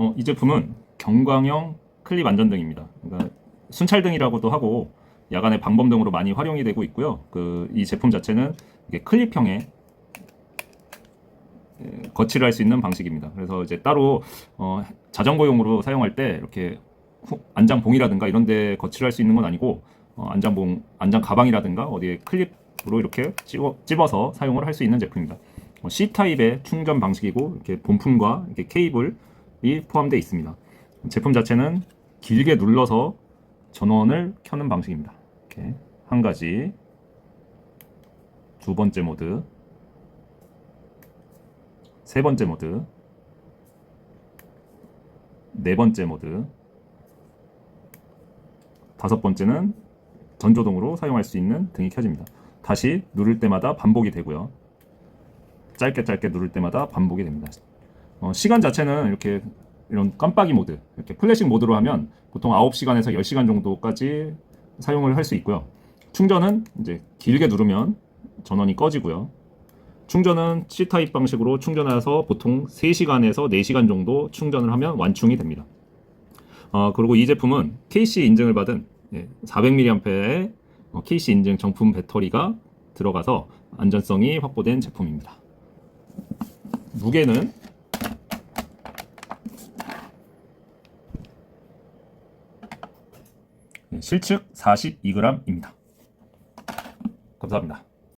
어, 이 제품은 경광형 클립 안전등입니다. 그러니까 순찰등이라고도 하고 야간에 방범등으로 많이 활용이 되고 있고요. 그 이 제품 자체는 클립형의 에, 거치를 할 수 있는 방식입니다. 그래서 이제 따로 어, 자전거용으로 사용할 때 이렇게 후- 안장봉이라든가 이런 데 거치를 할 수 있는 건 아니고 어, 안장봉, 안장 가방이라든가 어디에 클립으로 이렇게 찝어, 찝어서 사용을 할 수 있는 제품입니다. 어, C 타입의 충전 방식이고 이렇게 본품과 이렇게 케이블이 포함되어 있습니다. 제품 자체는 길게 눌러서 전원을 켜는 방식입니다. 이렇게 한 가지, 두 번째 모드, 세 번째 모드, 네 번째 모드, 다섯 번째는 전조등으로 사용할 수 있는 등이 켜집니다. 다시 누를 때마다 반복이 되고요. 짧게 짧게 누를 때마다 반복이 됩니다. 어, 시간 자체는 이렇게 이런 깜빡이 모드, 이렇게 플래식 모드로 하면 보통 9시간에서 10시간 정도까지 사용을 할 수 있고요. 충전은 이제 길게 누르면 전원이 꺼지고요. 충전은 C타입 방식으로 충전해서 보통 3시간에서 4시간 정도 충전을 하면 완충이 됩니다. 어, 그리고 이 제품은 KC 인증을 받은 400mAh의 KC 인증 정품 배터리가 들어가서 안전성이 확보된 제품입니다. 무게는 실측 42g입니다. 감사합니다.